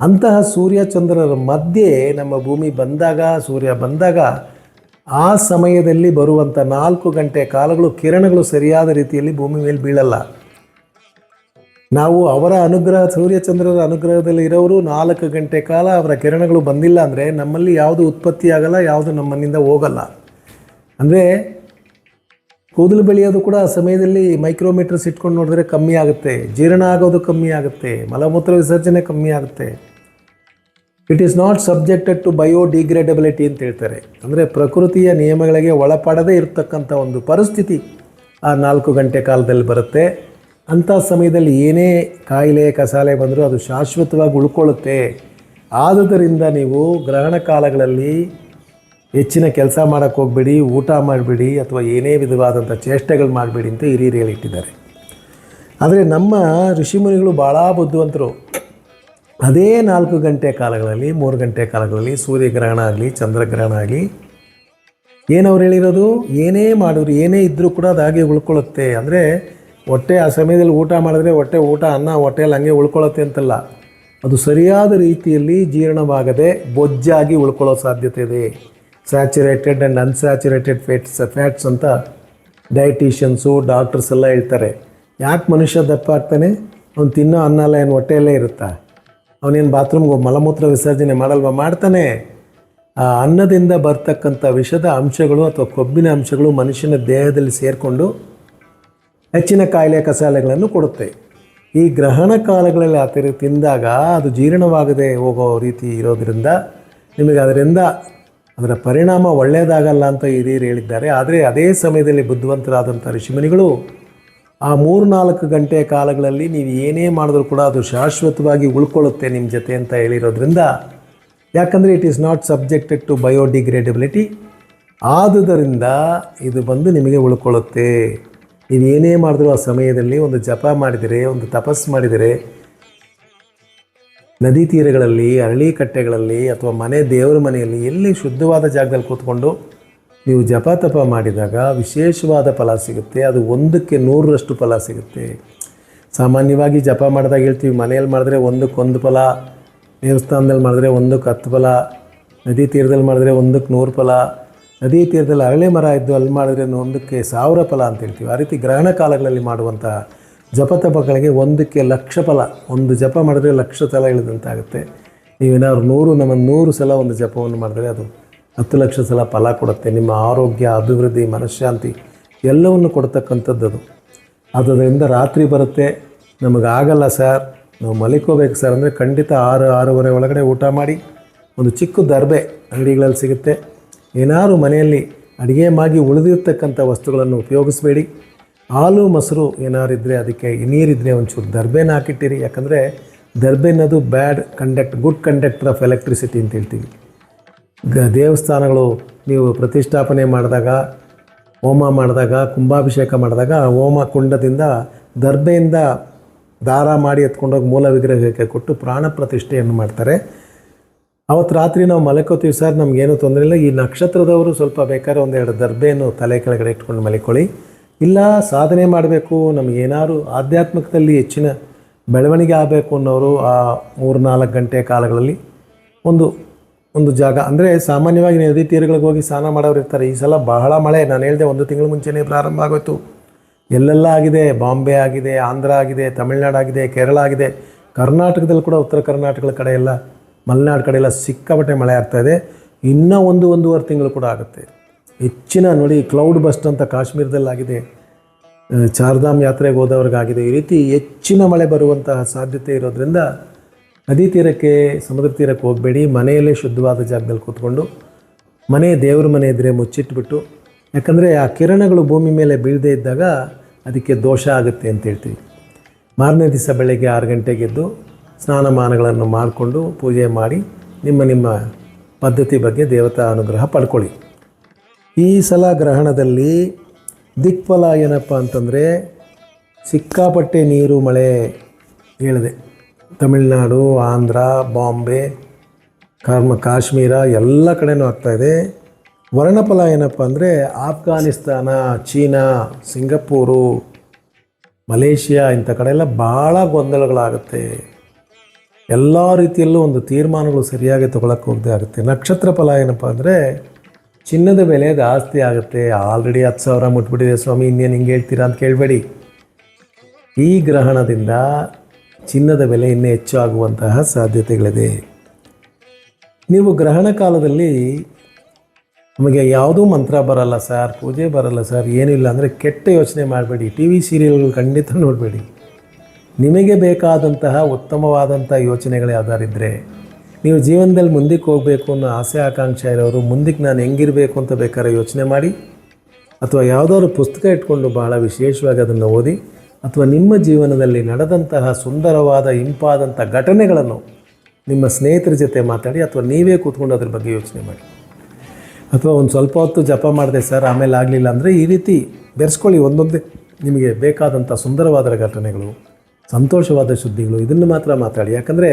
ಅಂತಹ ಸೂರ್ಯ, ಚಂದ್ರರ ಮಧ್ಯೆ ನಮ್ಮ ಭೂಮಿ ಬಂದಾಗ, ಸೂರ್ಯ ಬಂದಾಗ ಆ ಸಮಯದಲ್ಲಿ ಬರುವಂಥ ನಾಲ್ಕು ಗಂಟೆ ಕಾಲಗಳು ಕಿರಣಗಳು ಸರಿಯಾದ ರೀತಿಯಲ್ಲಿ ಭೂಮಿ ಮೇಲೆ ಬೀಳಲ್ಲ. ನಾವು ಅವರ ಅನುಗ್ರಹ, ಸೂರ್ಯಚಂದ್ರರ ಅನುಗ್ರಹದಲ್ಲಿ ಇರೋರು ನಾಲ್ಕು ಗಂಟೆ ಕಾಲ ಅವರ ಕಿರಣಗಳು ಬಂದಿಲ್ಲ ಅಂದರೆ ನಮ್ಮಲ್ಲಿ ಯಾವುದು ಉತ್ಪತ್ತಿ ಆಗಲ್ಲ, ಯಾವುದು ನಮ್ಮನ್ನಿಂದ ಹೋಗಲ್ಲ. ಅಂದರೆ ಕೂದಲು ಬೆಳೆಯೋದು ಕೂಡ ಆ ಸಮಯದಲ್ಲಿ ಮೈಕ್ರೋಮೀಟರ್ಸ್ ಇಟ್ಕೊಂಡು ನೋಡಿದ್ರೆ ಕಮ್ಮಿ ಆಗುತ್ತೆ, ಜೀರ್ಣ ಆಗೋದು ಕಮ್ಮಿ ಆಗುತ್ತೆ, ಮಲಮೂತ್ರ ವಿಸರ್ಜನೆ ಕಮ್ಮಿ ಆಗುತ್ತೆ. It is not subjected to biodegradability ಅಂತ ಹೇಳ್ತಾರೆ. ಅಂದರೆ ಪ್ರಕೃತಿಯ ನಿಯಮಗಳಿಗೆ ಒಳಪಡದೇ ಇರತಕ್ಕಂಥ ಒಂದು ಪರಿಸ್ಥಿತಿ ಆ ನಾಲ್ಕು ಗಂಟೆ ಕಾಲದಲ್ಲಿ ಬರುತ್ತೆ. ಅಂಥ ಸಮಯದಲ್ಲಿ ಏನೇ ಕಾಯಿಲೆ, ಕಸಾಲೆ ಬಂದರೂ ಅದು ಶಾಶ್ವತವಾಗಿ ಉಳ್ಕೊಳ್ಳುತ್ತೆ. ಆದುದರಿಂದ ನೀವು ಗ್ರಹಣ ಕಾಲಗಳಲ್ಲಿ ಹೆಚ್ಚಿನ ಕೆಲಸ ಮಾಡೋಕ್ಕೆ ಹೋಗ್ಬೇಡಿ, ಊಟ ಮಾಡಬೇಡಿ, ಅಥವಾ ಏನೇ ವಿಧವಾದಂಥ ಚೇಷ್ಟೆಗಳು ಮಾಡಬೇಡಿ ಅಂತ ಹಿರಿಯರು ಹೇಳಿಟ್ಟಿದ್ದಾರೆ. ಆದರೆ ನಮ್ಮ ಋಷಿಮುನಿಗಳು ಭಾಳ ಬುದ್ಧಿವಂತರು. ಅದೇ ನಾಲ್ಕು ಗಂಟೆ ಕಾಲಗಳಲ್ಲಿ, ಮೂರು ಗಂಟೆ ಕಾಲಗಳಲ್ಲಿ, ಸೂರ್ಯಗ್ರಹಣ ಆಗಲಿ, ಚಂದ್ರಗ್ರಹಣ ಆಗಲಿ ಏನವ್ರು ಹೇಳಿರೋದು? ಏನೇ ಮಾಡಿದ್ರು, ಏನೇ ಇದ್ದರೂ ಕೂಡ ಅದು ಹಾಗೆ ಉಳ್ಕೊಳ್ಳುತ್ತೆ. ಅಂದರೆ ಹೊಟ್ಟೆ ಆ ಸಮಯದಲ್ಲಿ ಊಟ ಮಾಡಿದ್ರೆ ಹೊಟ್ಟೆ ಊಟ, ಅನ್ನ ಹೊಟ್ಟೆಯಲ್ಲಿ ಹಂಗೆ ಉಳ್ಕೊಳ್ಳುತ್ತೆ ಅಂತಲ್ಲ. ಅದು ಸರಿಯಾದ ರೀತಿಯಲ್ಲಿ ಜೀರ್ಣವಾಗದೆ ಬೊಜ್ಜಾಗಿ ಉಳ್ಕೊಳ್ಳೋ ಸಾಧ್ಯತೆ ಇದೆ. Saturated and unsaturated fats fats ಅಂತ ಡಯಟಿಷಿಯನ್ಸು ಡಾಕ್ಟರ್ಸ್ ಎಲ್ಲ ಹೇಳ್ತಾರೆ. ಯಾಕೆ ಮನುಷ್ಯ ದಪ್ಪ ಆಗ್ತಾನೆ? ಅವ್ನು ತಿನ್ನೋ ಅನ್ನ ಎಲ್ಲ ಏನು ಹೊಟ್ಟೆಯಲ್ಲೇ ಇರುತ್ತಾ? ಅವನೇನು ಬಾತ್ರೂಮ್ಗೆ ಮಲಮೂತ್ರ ವಿಸರ್ಜನೆ ಮಾಡಲ್ವ? ಮಾಡ್ತಾನೆ. ಆ ಅನ್ನದಿಂದ ಬರ್ತಕ್ಕಂಥ ವಿಷದ ಅಂಶಗಳು ಅಥವಾ ಕೊಬ್ಬಿನ ಅಂಶಗಳು ಮನುಷ್ಯನ ದೇಹದಲ್ಲಿ ಸೇರಿಕೊಂಡು ಹೆಚ್ಚಿನ ಕಾಯಿಲೆ ಕಸಾಲೆಗಳನ್ನು ಕೊಡುತ್ತೆ. ಈ ಗ್ರಹಣ ಕಾಲಗಳಲ್ಲಿ ಆ ತಿಂದಾಗ ಅದು ಜೀರ್ಣವಾಗದೆ ಹೋಗೋ ರೀತಿ ಇರೋದರಿಂದ ನಿಮಗೆ ಅದರಿಂದ ಅದರ ಪರಿಣಾಮ ಒಳ್ಳೆಯದಾಗಲ್ಲ ಅಂತ ಹಿರಿಯರು ಹೇಳಿದ್ದಾರೆ. ಆದರೆ ಅದೇ ಸಮಯದಲ್ಲಿ ಬುದ್ಧಿವಂತರಾದಂಥ ಋಷಿಮುನಿಗಳು ಆ ಮೂರು ನಾಲ್ಕು ಗಂಟೆ ಕಾಲಗಳಲ್ಲಿ ನೀವು ಏನೇ ಮಾಡಿದ್ರೂ ಕೂಡ ಅದು ಶಾಶ್ವತವಾಗಿ ಉಳ್ಕೊಳ್ಳುತ್ತೆ ನಿಮ್ಮ ಜೊತೆ ಅಂತ ಹೇಳಿರೋದ್ರಿಂದ, ಯಾಕಂದರೆ it is not subjected to biodegradability ಆದುದರಿಂದ ಇದು ಬಂದು ನಿಮಗೆ ಉಳ್ಕೊಳ್ಳುತ್ತೆ. ನೀವು ಏನೇ ಮಾಡಿದ್ರು ಆ ಸಮಯದಲ್ಲಿ ಒಂದು ಜಪ ಮಾಡಿದರೆ, ಒಂದು ತಪಸ್ ಮಾಡಿದರೆ, ನದಿ ತೀರಗಳಲ್ಲಿ ಅರಳಿ ಕಟ್ಟೆಗಳಲ್ಲಿ ಅಥವಾ ಮನೆ ದೇವರ ಮನೆಯಲ್ಲಿ ಎಲ್ಲಿ ಶುದ್ಧವಾದ ಜಾಗದಲ್ಲಿ ಕೂತ್ಕೊಂಡು ನೀವು ಜಪ ತಪ ಮಾಡಿದಾಗ ವಿಶೇಷವಾದ ಫಲ ಸಿಗುತ್ತೆ. ಅದು ಒಂದಕ್ಕೆ ನೂರರಷ್ಟು ಫಲ ಸಿಗುತ್ತೆ. ಸಾಮಾನ್ಯವಾಗಿ ಜಪ ಮಾಡಿದಾಗ ಹೇಳ್ತೀವಿ, ಮನೆಯಲ್ಲಿ ಮಾಡಿದ್ರೆ ಒಂದಕ್ಕೊಂದು ಫಲ, ದೇವಸ್ಥಾನದಲ್ಲಿ ಮಾಡಿದ್ರೆ ಒಂದಕ್ಕೆ ಹತ್ತು ಫಲ, ನದಿ ತೀರದಲ್ಲಿ ಮಾಡಿದ್ರೆ ಒಂದಕ್ಕೆ ನೂರು ಫಲ, ನದಿ ತೀರದಲ್ಲಿ ಅರಳೆ ಮರ ಇದ್ದು ಅಲ್ಲಿ ಮಾಡಿದ್ರೆ ಒಂದಕ್ಕೆ ಸಾವಿರ ಫಲ ಅಂತ ಹೇಳ್ತೀವಿ. ಆ ರೀತಿ ಗ್ರಹಣ ಕಾಲಗಳಲ್ಲಿ ಮಾಡುವಂಥ ಜಪ ತಪಗಳಿಗೆ ಒಂದಕ್ಕೆ ಲಕ್ಷ ಫಲ, ಒಂದು ಜಪ ಮಾಡಿದ್ರೆ ಲಕ್ಷ ತಲ ಇಳಿದಂತಾಗುತ್ತೆ. ನೀವೇನಾದ್ರು ನೂರು ನಮ್ಮ ನೂರು ಸಲ ಒಂದು ಜಪವನ್ನು ಮಾಡಿದ್ರೆ ಅದು ಹತ್ತು ಲಕ್ಷ ಸಲ ಫಲ ಕೊಡುತ್ತೆ. ನಿಮ್ಮ ಆರೋಗ್ಯ, ಅಭಿವೃದ್ಧಿ, ಮನಃಶಾಂತಿ ಎಲ್ಲವನ್ನು ಕೊಡ್ತಕ್ಕಂಥದ್ದು ಅದು. ಅದರಿಂದ ರಾತ್ರಿ ಬರುತ್ತೆ. ನಮಗಾಗಲ್ಲ ಸರ್. ನಾವು ಮಲಿಕೋಬೇಕು ಸರ್ ಅಂದರೆ ಖಂಡಿತ ಆರು, ಆರೂವರೆ ಒಳಗಡೆ ಊಟ ಮಾಡಿ. ಒಂದು ಚಿಕ್ಕ ದರ್ಬೆ ಅಂಗಡಿಗಳಲ್ಲಿ ಸಿಗುತ್ತೆ. ಏನಾದರೂ ಮನೆಯಲ್ಲಿ ಅಡುಗೆ ಮಾಡಿ ಉಳಿದಿರ್ತಕ್ಕಂಥ ವಸ್ತುಗಳನ್ನು ಉಪಯೋಗಿಸಬೇಡಿ. ಹಾಲು, ಮೊಸರು ಏನಾರು ಇದ್ದರೆ ಅದಕ್ಕೆ ನೀರಿದ್ದರೆ ಒಂಚೂರು ದರ್ಬೆನ ಹಾಕಿಟ್ಟಿರಿ. ಯಾಕಂದರೆ ದರ್ಬೆ ಅನ್ನೋದು bad conduct, good conductor of electricity ಅಂತ ಹೇಳ್ತೀವಿ. ದೇವಸ್ಥಾನಗಳು ನೀವು ಪ್ರತಿಷ್ಠಾಪನೆ ಮಾಡಿದಾಗ, ಹೋಮ ಮಾಡಿದಾಗ, ಕುಂಭಾಭಿಷೇಕ ಮಾಡಿದಾಗ ಹೋಮ ಕುಂಡದಿಂದ ದರ್ಬೆಯಿಂದ ದಾರ ಮಾಡಿ ಎತ್ಕೊಂಡೋಗಿ ಮೂಲ ವಿಗ್ರಹಕ್ಕೆ ಕೊಟ್ಟು ಪ್ರಾಣ ಪ್ರತಿಷ್ಠೆಯನ್ನು ಮಾಡ್ತಾರೆ. ಅವತ್ತು ರಾತ್ರಿ ನಾವು ಮಲಕೋತೀವಿ, ಸರ್, ನಮಗೇನು ತೊಂದರೆ ಇಲ್ಲ. ಈ ನಕ್ಷತ್ರದವರು ಸ್ವಲ್ಪ ಬೇಕಾದ್ರೆ ಒಂದೆರಡು ದರ್ಬೆಯನ್ನು ತಲೆ ಕೆಳಗಡೆ ಇಟ್ಕೊಂಡು ಮಲಿಕೊಳ್ಳಿ. ಇಲ್ಲ, ಸಾಧನೆ ಮಾಡಬೇಕು. ನಮಗೇನಾದ್ರು ಆಧ್ಯಾತ್ಮಿಕದಲ್ಲಿ ಹೆಚ್ಚಿನ ಬೆಳವಣಿಗೆ ಆಗಬೇಕು ಅನ್ನೋರು ಆ ಮೂರು ನಾಲ್ಕು ಗಂಟೆ ಕಾಲಗಳಲ್ಲಿ ಒಂದು ಒಂದು ಜಾಗ. ಅಂದರೆ ಸಾಮಾನ್ಯವಾಗಿ ನದಿ ತೀರಗಳಿಗೆ ಹೋಗಿ ಸ್ನಾನ ಮಾಡೋರು ಇರ್ತಾರೆ. ಈ ಸಲ ಬಹಳ ಮಳೆ. ನಾನು ಹೇಳಿದೆ ಒಂದು ತಿಂಗಳು ಮುಂಚೆನೇ ಪ್ರಾರಂಭ ಆಗೋಯ್ತು. ಎಲ್ಲೆಲ್ಲ ಆಗಿದೆ? ಬಾಂಬೆ ಆಗಿದೆ, ಆಂಧ್ರ ಆಗಿದೆ, ತಮಿಳ್ನಾಡು ಆಗಿದೆ, ಕೇರಳ ಆಗಿದೆ. ಕರ್ನಾಟಕದಲ್ಲಿ ಕೂಡ ಉತ್ತರ ಕರ್ನಾಟಕದ ಕಡೆ ಎಲ್ಲ, ಮಲೆನಾಡು ಕಡೆ ಎಲ್ಲ ಸಿಕ್ಕಾಪಟ್ಟೆ ಮಳೆ ಆಗ್ತಾಯಿದೆ ಇನ್ನೂ ಒಂದು ಒಂದೂವರೆ ತಿಂಗಳು ಕೂಡ ಆಗುತ್ತೆ. ಹೆಚ್ಚಿನ ನೋಡಿ ಕ್ಲೌಡ್ ಬಸ್ಟ್ ಅಂತ ಕಾಶ್ಮೀರದಲ್ಲಾಗಿದೆ. ಚಾರ್ಧಾಮ್ ಯಾತ್ರೆಗೆ ಹೋದವ್ರಿಗಾಗಿದೆ. ಈ ರೀತಿ ಹೆಚ್ಚಿನ ಮಳೆ ಬರುವಂತಹ ಸಾಧ್ಯತೆ ಇರೋದ್ರಿಂದ ನದಿ ತೀರಕ್ಕೆ, ಸಮುದ್ರ ತೀರಕ್ಕೆ ಹೋಗಬೇಡಿ, ಮನೆಯಲ್ಲೇ ಶುದ್ಧವಾದ ಜಾಗದಲ್ಲಿ ಕೂತ್ಕೊಂಡು, ಮನೆ ದೇವ್ರ ಮನೆ ಇದ್ದರೆ ಮುಚ್ಚಿಟ್ಬಿಟ್ಟು, ಯಾಕಂದರೆ ಆ ಕಿರಣಗಳು ಭೂಮಿ ಮೇಲೆ ಬೀಳದೇ ಇದ್ದಾಗ ಅದಕ್ಕೆ ದೋಷ ಆಗುತ್ತೆ ಅಂತ ಹೇಳ್ತೀವಿ. ಮಾರನೇ ದಿವಸ ಬೆಳಗ್ಗೆ ಆರು ಗಂಟೆಗೆ ಎದ್ದು ಸ್ನಾನಮಾನಗಳನ್ನು ಮಾಡಿಕೊಂಡು ಪೂಜೆ ಮಾಡಿ ನಿಮ್ಮ ನಿಮ್ಮ ಪದ್ಧತಿ ಬಗ್ಗೆ ದೇವತಾ ಅನುಗ್ರಹ ಪಡ್ಕೊಳ್ಳಿ. ಈ ಸಲ ಗ್ರಹಣದಲ್ಲಿ ದಿಕ್ಫಲ ಏನಪ್ಪ ಅಂತಂದರೆ ಸಿಕ್ಕಾಪಟ್ಟೆ ನೀರು ಮಳೆ ಹೇಳಿದೆ. ತಮಿಳುನಾಡು, ಆಂಧ್ರ, ಬಾಂಬೆ, ಕರ್ಮ, ಕಾಶ್ಮೀರ ಎಲ್ಲ ಕಡೆಯೂ ಆಗ್ತಾಯಿದೆ ವರ್ಣಫಲ ಏನಪ್ಪ ಅಂದರೆ ಆಫ್ಘಾನಿಸ್ತಾನ, ಚೀನಾ, ಸಿಂಗಪೂರು, ಮಲೇಷಿಯಾ ಇಂಥ ಕಡೆ ಎಲ್ಲ ಭಾಳ ಗೊಂದಲಗಳಾಗುತ್ತೆ. ಎಲ್ಲ ರೀತಿಯಲ್ಲೂ ಒಂದು ತೀರ್ಮಾನಗಳು ಸರಿಯಾಗಿ ತೊಗೊಳಕ್ಕೆ ಹೋಗದೆ ಆಗುತ್ತೆ. ನಕ್ಷತ್ರ ಫಲ ಏನಪ್ಪ ಅಂದರೆ ಚಿನ್ನದ ಬೆಲೆ ಜಾಸ್ತಿ ಆಗುತ್ತೆ. ಆಲ್ರೆಡಿ ಹತ್ತು ಸಾವಿರ ಮುಟ್ಬಿಟ್ಟಿದೆ. ಸ್ವಾಮಿ, ಇನ್ನೇನು ಹಿಂಗೆ ಹೇಳ್ತೀರಾ ಅಂತ ಕೇಳಬೇಡಿ. ಈ ಗ್ರಹಣದಿಂದ ಚಿನ್ನದ ಬೆಲೆ ಇನ್ನೂ ಹೆಚ್ಚು ಆಗುವಂತಹ ಸಾಧ್ಯತೆಗಳಿದೆ. ನೀವು ಗ್ರಹಣ ಕಾಲದಲ್ಲಿ ನಮಗೆ ಯಾವುದೂ ಮಂತ್ರ ಬರಲ್ಲ ಸರ್, ಪೂಜೆ ಬರಲ್ಲ ಸರ್, ಏನಿಲ್ಲ ಅಂದರೆ ಕೆಟ್ಟ ಯೋಚನೆ ಮಾಡಬೇಡಿ. ಟಿ ವಿ ಸೀರಿಯಲ್ಗಳು ಖಂಡಿತ ನೋಡಬೇಡಿ. ನಿಮಗೆ ಬೇಕಾದಂತಹ ಉತ್ತಮವಾದಂಥ ಯೋಚನೆಗಳು ಯಾವ್ದಾರಿದ್ದರೆ ನೀವು ಜೀವನದಲ್ಲಿ ಮುಂದಕ್ಕೆ ಹೋಗಬೇಕು ಅನ್ನೋ ಆಸೆ, ಆಕಾಂಕ್ಷೆ ಇರೋರು ಮುಂದಕ್ಕೆ ನಾನು ಹೆಂಗಿರಬೇಕು ಅಂತ ಬೇಕಾದ್ರೆ ಯೋಚನೆ ಮಾಡಿ. ಅಥವಾ ಯಾವುದಾದ್ರು ಪುಸ್ತಕ ಇಟ್ಕೊಂಡು ಬಹಳ ವಿಶೇಷವಾಗಿ ಅದನ್ನು ಓದಿ ಅಥವಾ ನಿಮ್ಮ ಜೀವನದಲ್ಲಿ ನಡೆದಂತಹ ಸುಂದರವಾದ ಇಂಪಾದಂಥ ಘಟನೆಗಳನ್ನು ನಿಮ್ಮ ಸ್ನೇಹಿತರ ಜೊತೆ ಮಾತಾಡಿ ಅಥವಾ ನೀವೇ ಕೂತ್ಕೊಂಡು ಅದ್ರ ಬಗ್ಗೆ ಯೋಚನೆ ಮಾಡಿ. ಅಥವಾ ಒಂದು ಸ್ವಲ್ಪ ಹೊತ್ತು ಜಪ ಮಾಡಿದೆ, ಸರ್, ಆಮೇಲೆ ಆಗಲಿಲ್ಲ ಅಂದರೆ ಈ ರೀತಿ ಬೆರೆಸ್ಕೊಳ್ಳಿ. ಒಂದೊಂದೇ ನಿಮಗೆ ಬೇಕಾದಂಥ ಸುಂದರವಾದ ಘಟನೆಗಳು, ಸಂತೋಷವಾದ ಸುದ್ದಿಗಳು, ಇದನ್ನು ಮಾತ್ರ ಮಾತಾಡಿ. ಯಾಕಂದರೆ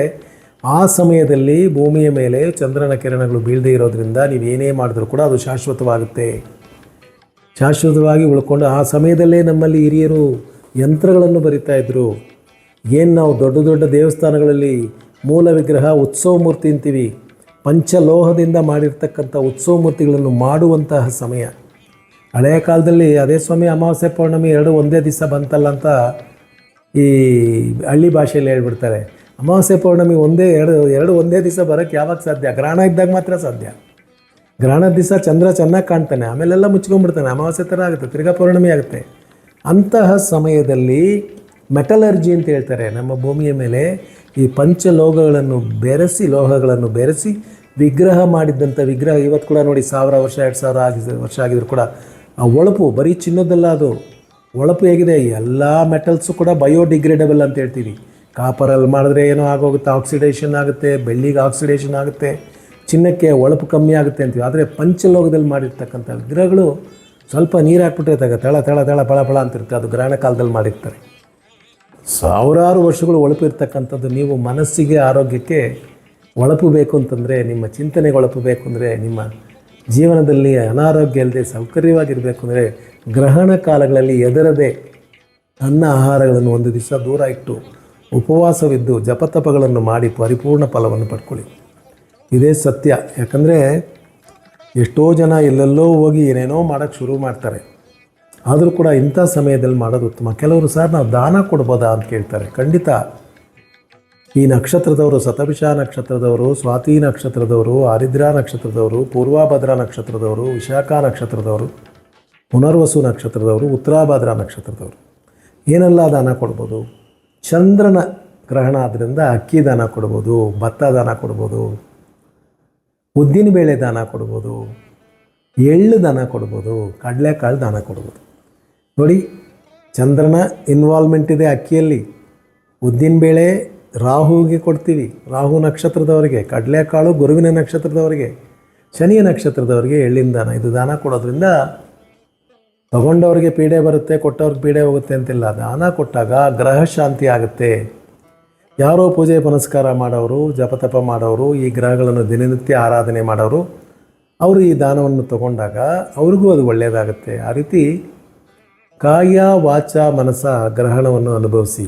ಆ ಸಮಯದಲ್ಲಿ ಭೂಮಿಯ ಮೇಲೆ ಚಂದ್ರನ ಕಿರಣಗಳು ಬೀಳದೇ ಇರೋದ್ರಿಂದ ನೀವು ಏನೇ ಮಾಡಿದ್ರೂ ಕೂಡ ಅದು ಶಾಶ್ವತವಾಗುತ್ತೆ. ಶಾಶ್ವತವಾಗಿ ಉಳ್ಕೊಂಡು ಆ ಸಮಯದಲ್ಲೇ ನಮ್ಮಲ್ಲಿ ಹಿರಿಯರು ಯಂತ್ರಗಳನ್ನು ಬರಿತಾ ಇದ್ದರು ಏನು ನಾವು ದೊಡ್ಡ ದೊಡ್ಡ ದೇವಸ್ಥಾನಗಳಲ್ಲಿ ಮೂಲ ವಿಗ್ರಹ ಉತ್ಸವ ಮೂರ್ತಿ ಅಂತೀವಿ. ಪಂಚಲೋಹದಿಂದ ಮಾಡಿರ್ತಕ್ಕಂಥ ಉತ್ಸವ ಮೂರ್ತಿಗಳನ್ನು ಮಾಡುವಂತಹ ಸಮಯ. ಹಳೆಯ ಕಾಲದಲ್ಲಿ ಅದೇ ಸ್ವಾಮಿ ಅಮಾವಾಸ್ಯೆ ಪೌರ್ಣಮಿ ಎರಡು ಒಂದೇ ದಿವಸ ಬಂತಲ್ಲ ಅಂತ ಈ ಹಳ್ಳಿ ಭಾಷೆಯಲ್ಲಿ ಹೇಳ್ಬಿಡ್ತಾರೆ. ಅಮಾವಾಸ್ಯೆ ಪೌರ್ಣಮಿ ಒಂದೇ ಎರಡು ಎರಡು ಒಂದೇ ದಿವಸ ಬರೋಕ್ಕೆ ಯಾವಾಗ ಸಾಧ್ಯ? ಗ್ರಹಣ ಇದ್ದಾಗ ಮಾತ್ರ ಸಾಧ್ಯ. ಗ್ರಹಣದ ದಿವಸ ಚಂದ್ರ ಚೆನ್ನಾಗಿ ಕಾಣ್ತಾನೆ, ಆಮೇಲೆಲ್ಲ ಮುಚ್ಕೊಂಡ್ಬಿಡ್ತಾನೆ, ಅಮಾವಾಸ್ಯೆ ಥರ ಆಗುತ್ತೆ, ತಿರ್ಗಾ ಪೌರ್ಣಮಿ ಆಗುತ್ತೆ. ಅಂತಹ ಸಮಯದಲ್ಲಿ ಮೆಟಲರ್ಜಿ ಅಂತ ಹೇಳ್ತಾರೆ ನಮ್ಮ ಭೂಮಿಯ ಮೇಲೆ ಈ ಪಂಚಲೋಹಗಳನ್ನು ಬೆರೆಸಿ, ಲೋಹಗಳನ್ನು ಬೆರೆಸಿ ವಿಗ್ರಹ ಮಾಡಿದ್ದಂಥ ವಿಗ್ರಹ. ಇವತ್ತು ಕೂಡ ನೋಡಿ ಸಾವಿರ ವರ್ಷ, ಎರಡು ಸಾವಿರ ಆಗಿ ವರ್ಷ ಆಗಿದ್ರು ಕೂಡ ಆ ಒಳಪು, ಬರೀ ಚಿನ್ನದಲ್ಲ ಅದು. ಒಳಪು ಹೇಗಿದೆ, ಎಲ್ಲ ಮೆಟಲ್ಸು ಕೂಡ ಬಯೋಡಿಗ್ರೇಡಬಲ್ ಅಂತ ಹೇಳ್ತೀವಿ. ಕಾಪರಲ್ಲಿ ಮಾಡಿದ್ರೆ ಏನೋ ಆಗೋಗುತ್ತೆ, ಆಕ್ಸಿಡೇಷನ್ ಆಗುತ್ತೆ, ಬೆಳ್ಳಿಗೆ ಆಕ್ಸಿಡೇಷನ್ ಆಗುತ್ತೆ, ಚಿನ್ನಕ್ಕೆ ಒಳಪು ಕಮ್ಮಿ ಆಗುತ್ತೆ ಅಂತೀವಿ. ಆದರೆ ಪಂಚಲೋಕದಲ್ಲಿ ಮಾಡಿರ್ತಕ್ಕಂಥ ವಿಗ್ರಹಗಳು ಸ್ವಲ್ಪ ನೀರು ಹಾಕ್ಬಿಟ್ರೆ ತಗ ತಳ ತಳ ತಳ, ಪಳ ಪಳ ಅಂತಿರುತ್ತೆ. ಅದು ಗ್ರಹಣ ಕಾಲದಲ್ಲಿ ಮಾಡಿರ್ತಾರೆ. ಸಾವಿರಾರು ವರ್ಷಗಳು ಒಳಪು ಇರ್ತಕ್ಕಂಥದ್ದು ನೀವು ಮನಸ್ಸಿಗೆ, ಆರೋಗ್ಯಕ್ಕೆ ಒಳಪು ಬೇಕು ಅಂತಂದರೆ, ನಿಮ್ಮ ಚಿಂತನೆಗೆ ಒಳಪು ಬೇಕು ಅಂದರೆ, ನಿಮ್ಮ ಜೀವನದಲ್ಲಿ ಅನಾರೋಗ್ಯ ಇಲ್ಲದೆ ಸೌಕರ್ಯವಾಗಿರಬೇಕು ಅಂದರೆ, ಗ್ರಹಣ ಕಾಲಗಳಲ್ಲಿ ಎದರದೆ ಅನ್ನ ಆಹಾರಗಳನ್ನು ಒಂದು ದಿವಸ ದೂರ ಇಟ್ಟು ಉಪವಾಸವಿದ್ದು ಜಪತಪಗಳನ್ನು ಮಾಡಿ ಪರಿಪೂರ್ಣ ಫಲವನ್ನು ಪಡ್ಕೊಳ್ಳಿ. ಇದೇ ಸತ್ಯ. ಯಾಕಂದರೆ ಎಷ್ಟೋ ಜನ ಎಲ್ಲೆಲ್ಲೋ ಹೋಗಿ ಏನೇನೋ ಮಾಡೋಕ್ಕೆ ಶುರು ಮಾಡ್ತಾರೆ. ಆದರೂ ಕೂಡ ಇಂಥ ಸಮಯದಲ್ಲಿ ಮಾಡೋದು ಉತ್ತಮ. ಕೆಲವರು ಸರ್ ನಾವು ದಾನ ಕೊಡ್ಬೋದಾ ಅಂತ ಕೇಳ್ತಾರೆ. ಖಂಡಿತ. ಈ ನಕ್ಷತ್ರದವರು ಸತಭಿಷ ನಕ್ಷತ್ರದವರು, ಸ್ವಾತಿ ನಕ್ಷತ್ರದವರು, ಆರಿದ್ರಾ ನಕ್ಷತ್ರದವರು, ಪೂರ್ವಾಭದ್ರಾ ನಕ್ಷತ್ರದವರು, ವಿಶಾಖ ನಕ್ಷತ್ರದವರು, ಪುನರ್ವಸು ನಕ್ಷತ್ರದವರು, ಉತ್ತರಾಭದ್ರಾ ನಕ್ಷತ್ರದವರು. ಏನೆಲ್ಲ ದಾನ ಕೊಡ್ಬೋದು? ಚಂದ್ರನ ಗ್ರಹಣ ಆದ್ದರಿಂದ ಅಕ್ಕಿ ದಾನ ಕೊಡ್ಬೋದು, ಭತ್ತ ದಾನ ಕೊಡ್ಬೋದು. ಉದ್ದಿನಬೇಳೆ ದಾನ ಕೊಡ್ಬೋದು, ಎಳ್ಳು ದಾನ ಕೊಡ್ಬೋದು, ಕಡಲೆಕಾಳು ದಾನ ಕೊಡ್ಬೋದು. ನೋಡಿ, ಚಂದ್ರನ ಇನ್ವಾಲ್ವ್ಮೆಂಟ್ ಇದೆ ಅಕ್ಕಿಯಲ್ಲಿ. ಉದ್ದಿನಬೇಳೆ ರಾಹುಗೆ ಕೊಡ್ತೀವಿ, ರಾಹು ನಕ್ಷತ್ರದವರಿಗೆ, ಕಡಲೆಕಾಳು ಗುರುವಿನ ನಕ್ಷತ್ರದವರಿಗೆ, ಶನಿಯ ನಕ್ಷತ್ರದವರಿಗೆ ಎಳ್ಳಿನ ದಾನ. ಇದು ದಾನ ಕೊಡೋದ್ರಿಂದ ತಗೊಂಡವ್ರಿಗೆ ಪೀಡೆ ಬರುತ್ತೆ, ಕೊಟ್ಟವ್ರಿಗೆ ಪೀಡೆ ಹೋಗುತ್ತೆ ಅಂತಿಲ್ಲ. ದಾನ ಕೊಟ್ಟಾಗ ಗ್ರಹ ಶಾಂತಿ ಆಗುತ್ತೆ. ಯಾರೋ ಪೂಜೆ ಪುನಸ್ಕಾರ ಮಾಡೋರು, ಜಪತಪ ಮಾಡೋರು, ಈ ಗ್ರಹಗಳನ್ನು ದಿನನಿತ್ಯ ಆರಾಧನೆ ಮಾಡೋರು, ಅವರು ಈ ದಾನವನ್ನು ತಗೊಂಡಾಗ ಅವ್ರಿಗೂ ಅದು ಒಳ್ಳೆಯದಾಗುತ್ತೆ. ಆ ರೀತಿ ಕಾಯ, ವಾಚ, ಮನಸ, ಗ್ರಹಣವನ್ನು ಅನುಭವಿಸಿ.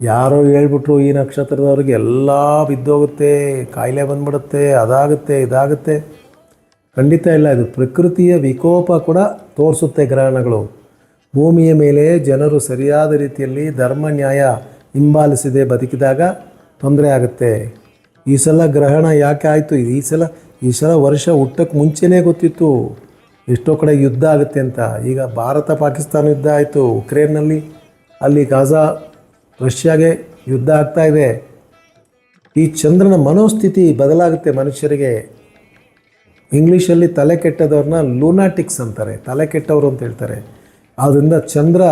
ಯಾರೋ ಹೇಳ್ಬಿಟ್ರು ಈ ನಕ್ಷತ್ರದವ್ರಿಗೆ ಎಲ್ಲ ಬಿದ್ದೋಗುತ್ತೆ, ಕಾಯಿಲೆ ಬಂದ್ಬಿಡುತ್ತೆ, ಅದಾಗುತ್ತೆ, ಇದಾಗುತ್ತೆ. ಖಂಡಿತ ಇಲ್ಲ, ಇದು ಪ್ರಕೃತಿಯ ವಿಕೋಪ ಕೂಡ ತೋರಿಸುತ್ತೆ ಗ್ರಹಣಗಳು. ಭೂಮಿಯ ಮೇಲೆ ಜನರು ಸರಿಯಾದ ರೀತಿಯಲ್ಲಿ ಧರ್ಮ, ನ್ಯಾಯ ಹಿಂಬಾಲಿಸದೆ ಬದುಕಿದಾಗ ತೊಂದರೆ ಆಗುತ್ತೆ. ಈ ಸಲ ಗ್ರಹಣ ಯಾಕೆ ಆಯಿತು? ಈ ಸಲ ಈ ಸಲ ವರ್ಷ ಹುಟ್ಟಕ್ಕೆ ಮುಂಚೆನೇ ಗೊತ್ತಿತ್ತು. ಎಷ್ಟೋ ಕಡೆ ಯುದ್ಧ ಆಗುತ್ತೆ ಅಂತ. ಈಗ ಭಾರತ ಪಾಕಿಸ್ತಾನ ಯುದ್ಧ ಆಯಿತು. ಉಕ್ರೇನ್ನಲ್ಲಿ, ಅಲ್ಲಿ ಗಾಜಾ, ರಷ್ಯಾಗೆ ಯುದ್ಧ ಆಗ್ತಾ ಇದೆ. ಈ ಚಂದ್ರನ ಮನೋಸ್ಥಿತಿ ಬದಲಾಗುತ್ತೆ ಮನುಷ್ಯರಿಗೆ. ಇಂಗ್ಲೀಷಲ್ಲಿ ತಲೆ ಕೆಟ್ಟದವ್ರನ್ನ ಲೂನಾಟಿಕ್ಸ್ ಅಂತಾರೆ. ತಲೆ ಕೆಟ್ಟವರು ಅಂತ ಹೇಳ್ತಾರೆ. ಆದ್ದರಿಂದ ಚಂದ್ರ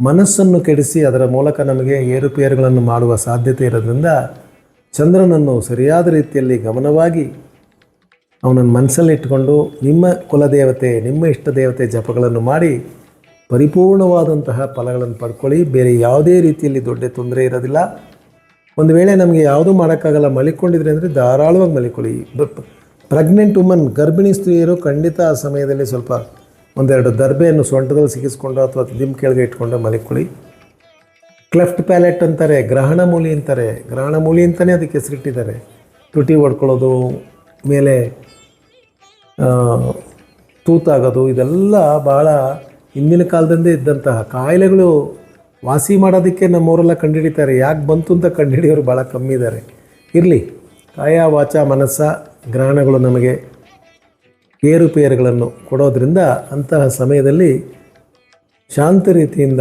ಮನಸ್ಸನ್ನು ಕೆಡಿಸಿ ಅದರ ಮೂಲಕ ನಮಗೆ ಏರುಪೇರುಗಳನ್ನು ಮಾಡುವ ಸಾಧ್ಯತೆ ಇರೋದ್ರಿಂದ ಚಂದ್ರನನ್ನು ಸರಿಯಾದ ರೀತಿಯಲ್ಲಿ ಗಮನವಾಗಿ ಅವನನ್ನು ಮನಸ್ಸಲ್ಲಿ ಇಟ್ಟುಕೊಂಡು ನಿಮ್ಮ ಕುಲದೇವತೆ, ನಿಮ್ಮ ಇಷ್ಟ ದೇವತೆ ಜಪಗಳನ್ನು ಮಾಡಿ ಪರಿಪೂರ್ಣವಾದಂತಹ ಫಲಗಳನ್ನು ಪಡ್ಕೊಳ್ಳಿ. ಬೇರೆ ಯಾವುದೇ ರೀತಿಯಲ್ಲಿ ದೊಡ್ಡ ತೊಂದರೆ ಇರೋದಿಲ್ಲ. ಒಂದು ವೇಳೆ ನಮಗೆ ಯಾವುದೂ ಮಾಡೋಕ್ಕಾಗಲ್ಲ, ಮಲಿಕೊಂಡಿದ್ರೆ ಅಂದರೆ ಧಾರಾಳವಾಗಿ ಮಲಿಕೊಳ್ಳಿ. ಪ್ರೆಗ್ನೆಂಟ್ ವುಮನ್, ಗರ್ಭಿಣಿ ಸ್ತ್ರೀಯರು ಖಂಡಿತ ಆ ಸಮಯದಲ್ಲಿ ಸ್ವಲ್ಪ ಒಂದೆರಡು ದರ್ಬೆಯನ್ನು ಸೊಂಟದಲ್ಲಿ ಸಿಗಿಸ್ಕೊಂಡು ಅಥವಾ ದಿಮ್ ಕೆಳಗೆ ಇಟ್ಕೊಂಡು ಮಲಿಕೊಳ್ಳಿ ಕ್ಲೆಫ್ಟ್ ಪ್ಯಾಲೆಟ್ ಅಂತಾರೆ, ಗ್ರಹಣ ಮೂಲಿ ಅಂತಾರೆ. ಗ್ರಹಣ ಮೂಲಿ ಅಂತಲೇ ಅದಕ್ಕೆ ಹೆಸರಿಟ್ಟಿದ್ದಾರೆ. ತುಟಿ ಹೊಡ್ಕೊಳ್ಳೋದು, ಮೇಲೆ ತೂತಾಗೋದು ಇದೆಲ್ಲ ಭಾಳ ಹಿಂದಿನ ಕಾಲದಿಂದೇ ಇದ್ದಂತಹ ಕಾಯಿಲೆಗಳು ವಾಸಿ ಮಾಡೋದಕ್ಕೆ ನಮ್ಮವರೆಲ್ಲ ಕಂಡುಹಿಡಿತಾರೆ. ಯಾಕೆ ಬಂತು ಅಂತ ಕಂಡುಹಿಡಿಯೋರು ಭಾಳ ಕಮ್ಮಿ ಇದ್ದಾರೆ. ಇರಲಿ, ಕಾಯ ವಾಚ ಮನಸ್ಸ, ಗ್ರಹಣಗಳು ನಮಗೆ ಏರುಪೇರುಗಳನ್ನು ಕೊಡೋದರಿಂದ ಅಂತಹ ಸಮಯದಲ್ಲಿ ಶಾಂತ ರೀತಿಯಿಂದ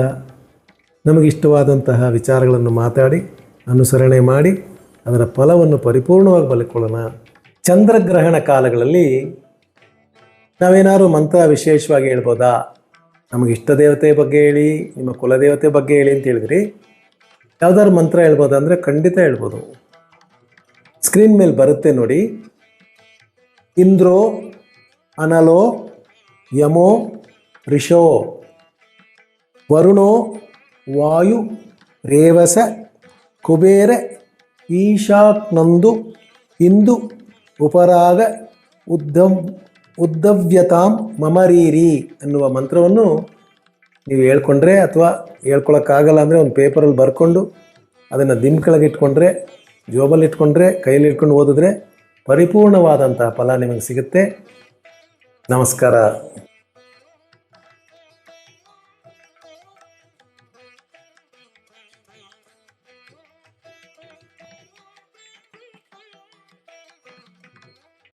ನಮಗಿಷ್ಟವಾದಂತಹ ವಿಚಾರಗಳನ್ನು ಮಾತಾಡಿ, ಅನುಸರಣೆ ಮಾಡಿ, ಅದರ ಫಲವನ್ನು ಪರಿಪೂರ್ಣವಾಗಿ ಬಲಿಕೊಳ್ಳೋಣ. ಚಂದ್ರಗ್ರಹಣ ಕಾಲಗಳಲ್ಲಿ ನಾವೇನಾದ್ರು ಮಂತ್ರ ವಿಶೇಷವಾಗಿ ಹೇಳ್ಬೋದಾ? ನಮಗೆ ಇಷ್ಟ ದೇವತೆ ಬಗ್ಗೆ ಹೇಳಿ, ನಿಮ್ಮ ಕುಲದೇವತೆ ಬಗ್ಗೆ ಹೇಳಿ ಅಂತ ಹೇಳಿದ್ರಿ. ಯಾವುದಾದ್ರು ಮಂತ್ರ ಹೇಳ್ಬೋದಾ ಅಂದರೆ ಖಂಡಿತ ಹೇಳ್ಬೋದು. ಸ್ಕ್ರೀನ್ ಮೇಲೆ ಬರುತ್ತೆ ನೋಡಿ. ಇಂದ್ರೋ ಅನಲೋ, ಯಮೋ ರಿಷೋ ವರುಣೋ, ವಾಯು, ರೇವಸ, ಕುಬೇರ, ಈಶಾಕ್ನಂದು, ಇಂದು, ಉಪರಾಗ ಉದ್ದವ್ ಉದ್ದವ್ಯತಾಂ ಮಮರೀರಿ ಅನ್ನುವ ಮಂತ್ರವನ್ನು ನೀವು ಹೇಳ್ಕೊಂಡ್ರೆ ಅಥವಾ ಹೇಳ್ಕೊಳಕ್ಕಾಗಲ್ಲ ಅಂದರೆ ಒಂದು ಪೇಪರಲ್ಲಿ ಬರ್ಕೊಂಡು ಅದನ್ನು ದಿಮ್ ಕೆಳಗೆ ಇಟ್ಕೊಂಡ್ರೆ, ಜೋಬಲ್ಲಿ ಇಟ್ಕೊಂಡ್ರೆ, ಕೈಯಲ್ಲಿ ಇಟ್ಕೊಂಡು ಓದಿದ್ರೆ ಪರಿಪೂರ್ಣವಾದಂತಹ ಫಲ ನಿಮಗೆ ಸಿಗುತ್ತೆ. ನಮಸ್ಕಾರ.